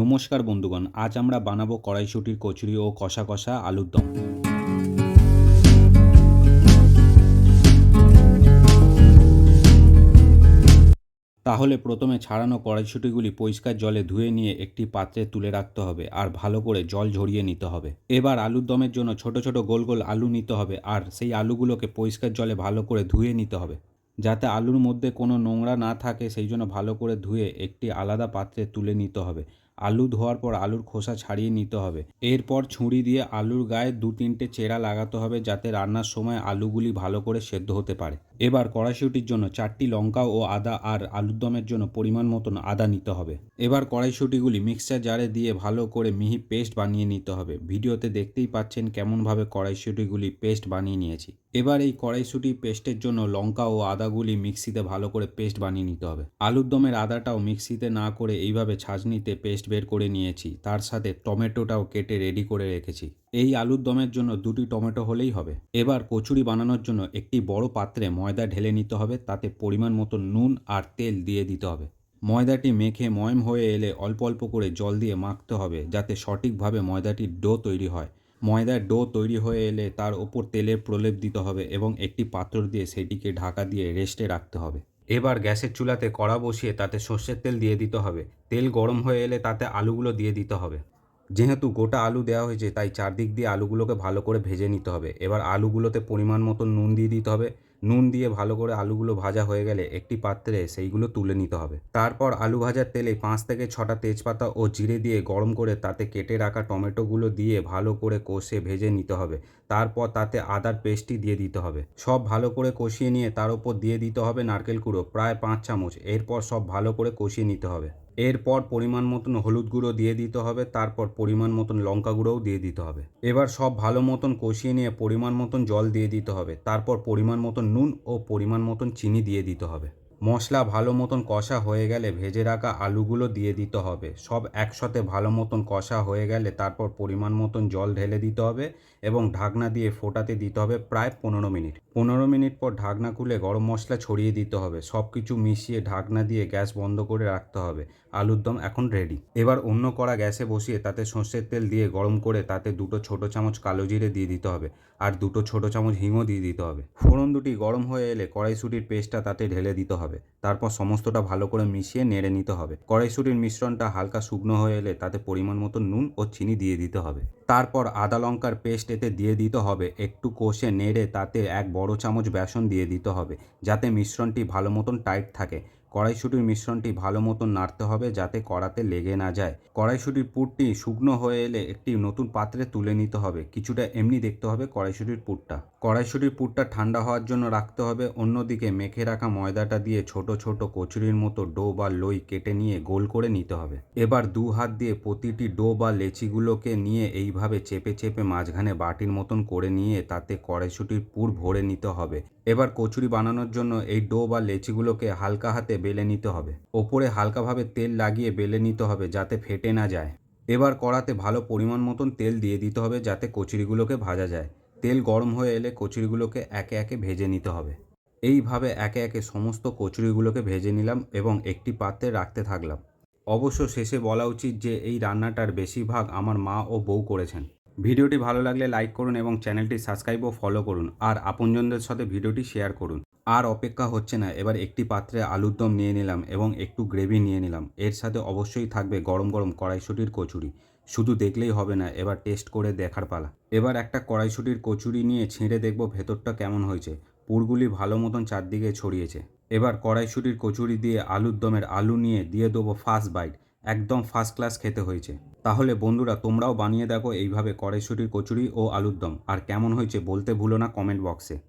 নমস্কার বন্ধুগণ, আজ আমরা বানাবো কড়াইশুটির কচুরি ও কষা কষা আলুর দম। তাহলে প্রথমে ছাড়ানো কড়াইশুটিগুলি পরিষ্কার জলে ধুয়ে নিয়ে একটি পাত্রে তুলে রাখতে হবে আর ভালো করে জল ঝরিয়ে নিতে হবে। এবার আলুর দমের জন্য ছোট ছোট গোল গোল আলু নিতে হবে আর সেই আলুগুলোকে পরিষ্কার জলে ভালো করে ধুয়ে নিতে হবে। যাতে আলুর মধ্যে কোনো নোংরা না থাকে, সেই জন্য ভালো করে ধুয়ে একটি আলাদা পাত্রে তুলে নিতে হবে। আলু ধোয়ার পর আলুর খোসা ছাড়িয়ে নিতে হবে। এরপর ছুঁড়ি দিয়ে আলুর গায়ে দু তিনটে চেরা লাগাতে হবে যাতে রান্নার সময় আলুগুলি ভালো করে সেদ্ধ হতে পারে। এবার কড়াইশুটির জন্য চারটি লঙ্কা ও আদা আর আলুর দমের জন্য পরিমাণ মতন আদা নিতে হবে। এবার কড়াইশুটিগুলি মিক্সচার জারে দিয়ে ভালো করে মিহি পেস্ট বানিয়ে নিতে হবে। ভিডিওতে দেখতেই পাচ্ছেন কেমনভাবে কড়াইশুটিগুলি পেস্ট বানিয়ে নিয়েছি। এবার এই কড়াইশুটি পেস্টের জন্য লঙ্কা ও আদাগুলি মিক্সিতে ভালো করে পেস্ট বানিয়ে নিতে হবে। আলুর দমের আদাটাও মিক্সিতে না করে এইভাবে ছাঁচনিতে পেস্ট বের করে নিয়েছি। তার সাথে টমেটোটাও কেটে রেডি করে রেখেছি। এই আলুর দমের জন্য দুটি টমেটো হলেই হবে। এবার কচুরি বানানোর জন্য একটি বড় পাত্রে ময়দা ঢেলে নিতে হবে, তাতে পরিমাণ মতো নুন আর তেল দিয়ে দিতে হবে। ময়দাটি মেখে ময়ম হয়ে এলে অল্প অল্প করে জল দিয়ে মাখতে হবে, যাতে সঠিকভাবে ময়দাটির ডো তৈরি হয়। ময়দার ডো তৈরি হয়ে এলে তার ওপর তেলের প্রলেপ দিতে হবে এবং একটি পাত্র দিয়ে সেটিকে ঢাকা দিয়ে রেস্টে রাখতে হবে। এবার গ্যাসের চুলাতে কড়া বসিয়ে তাতে সর্ষের তেল দিয়ে দিতে হবে। তেল গরম হয়ে এলে তাতে আলুগুলো দিয়ে দিতে হবে। যেহেতু গোটা আলু দেওয়া হয়েছে, তাই চারদিক দিয়ে আলুগুলোকে ভালো করে ভেজে নিতে হবে। এবার আলুগুলোতে পরিমাণ মতো নুন দিয়ে দিতে হবে। নুন দিয়ে ভালো করে আলুগুলো ভাজা হয়ে গেলে একটি পাত্রে সেইগুলো তুলে নিতে হবে। তারপর আলু ভাজার তেলে পাঁচ থেকে ছটা তেজপাতা ও জিরে দিয়ে গরম করে তাতে কেটে রাখা টমেটোগুলো দিয়ে ভালো করে কষে ভেজে নিতে হবে। তারপর তাতে আদার পেস্টটি দিয়ে দিতে হবে। সব ভালো করে কষিয়ে নিয়ে তার উপর দিয়ে দিতে হবে নারকেল কুড়ো, প্রায় পাঁচ চামচ। এরপর সব ভালো করে কষিয়ে নিতে হবে। এরপর পরিমাণ মতন হলুদ গুঁড়ো দিয়ে দিতে হবে, তারপর পরিমাণ মতন লঙ্কা গুঁড়োও দিয়ে দিতে হবে। এবার সব ভালো মতন কষিয়ে নিয়ে পরিমাণ মতন জল দিয়ে দিতে হবে, তারপর পরিমাণ মতন নুন ও পরিমাণ মতন চিনি দিয়ে দিতে হবে। মশলা ভালো মতন কষা হয়ে গেলে ভেজে রাখা আলুগুলো দিয়ে দিতে হবে। সব একসাথে ভালো মতন কষা হয়ে গেলে তারপর পরিমাণ মতন জল ঢেলে দিতে হবে এবং ঢাকনা দিয়ে ফোটাতে দিতে হবে প্রায় পনেরো মিনিট। পনেরো মিনিট পর ঢাকনা খুলে গরম মশলা ছড়িয়ে দিতে হবে। সব কিছু মিশিয়ে ঢাকনা দিয়ে গ্যাস বন্ধ করে রাখতে হবে। আলুর দম এখন রেডি এবার অন্য কড়া গ্যাসে বসিয়ে তাতে সর্ষের তেল দিয়ে গরম করে তাতে দুটো ছোট চামচ কালো জিরে দিয়ে দিতে হবে আর দুটো ছোট চামচ হিংও দিয়ে দিতে হবে। ফোড়ন দুটি গরম হয়ে এলে কড়াইশুটির পেস্টটা তাতে ঢেলে দিতে হবে। তারপর সমস্তটা ভালো করে মিশিয়ে নেড়ে নিতে হবে। কড়াইশুটির মিশ্রণটা হালকা শুকনো হয়ে এলে তাতে পরিমাণ মতো নুন ও চিনি দিয়ে দিতে হবে। তারপর আদা লঙ্কার পেস্ট এতে দিয়ে দিতে হবে একটু কষে নেড়ে তাতে এক বড় চামচ বেসন দিয়ে দিতে হবে, যাতে মিশ্রণটি ভালো মতন টাইট থাকে। কড়াইশুটির মিশ্রণটি ভালো মতন নাড়তে হবে যাতে কড়াতে লেগে না যায়। কড়াইশুটির পুরটি শুকনো হয়ে এলে একটি নতুন পাত্রে তুলে নিতে হবে। কিছুটা এমনি দেখতে হবে কড়াইশুটির পুরটা। কড়াইশুটির পুরটা ঠান্ডা হওয়ার জন্য রাখতে হবে। অন্যদিকে মেখে রাখা ময়দাটা দিয়ে ছোট ছোট কচুরির মতো ডো বা লই কেটে নিয়ে গোল করে নিতে হবে। এবার দু হাত দিয়ে প্রতিটি ডো বা লেচিগুলোকে নিয়ে এইভাবে চেপে চেপে মাঝখানে বাটির মতন করে নিয়ে তাতে কড়াইশুটির পুর ভরে নিতে হবে। এবার কচুরি বানানোর জন্য এই ডো বা লেচিগুলোকে হালকা হাতে বেলে নিতে হবে। ওপরে হালকাভাবে তেল লাগিয়ে বেলে নিতে হবে যাতে ফেটে না যায়। এবার কড়াতে ভালো পরিমাণ মতন তেল দিয়ে দিতে হবে যাতে কচুরিগুলোকে ভাজা যায়। তেল গরম হয়ে এলে কচুরিগুলোকে একে একে ভেজে নিতে হবে। এইভাবে একে একে সমস্ত কচুরিগুলোকে ভেজে নিলাম এবং একটি পাত্রে রাখতে থাকলাম। অবশ্য শেষে বলা উচিত যে এই রান্নাটার বেশিরভাগ আমার মা ও বউ করেছেন। ভিডিওটি ভালো লাগলে লাইক করুন এবং চ্যানেলটি সাবস্ক্রাইব ও ফলো করুন। আর আপনজনদের সাথে ভিডিওটি শেয়ার করুন। আর অপেক্ষা হচ্ছে না। এবার একটি পাত্রে আলুর দম নিয়ে নিলাম এবং একটু গ্রেভি নিয়ে নিলাম। এর সাথে অবশ্যই থাকবে গরম গরম কড়াইশুটির কচুরি। শুধু দেখলেই হবে না, এবার টেস্ট করে দেখার পালা। এবার একটা কড়াইশুটির কচুরি নিয়ে ছিঁড়ে দেখব ভেতরটা কেমন হয়েছে। পুরগুলি ভালো মতন চারদিকে ছড়িয়েছে। এবার কড়াইশুটির কচুরি দিয়ে আলুর দমের আলু নিয়ে দিয়ে দেবো ফার্স্ট বাইট একদম ফার্স্ট ক্লাস খেতে হয়েছে। তাহলে বন্ধুরা, তোমরাও বানিয়ে দেখো এইভাবে কড়াইশুটির কচুরি ও আলুর দম। আর কেমন হয়েছে বলতে ভুলো না কমেন্ট বক্সে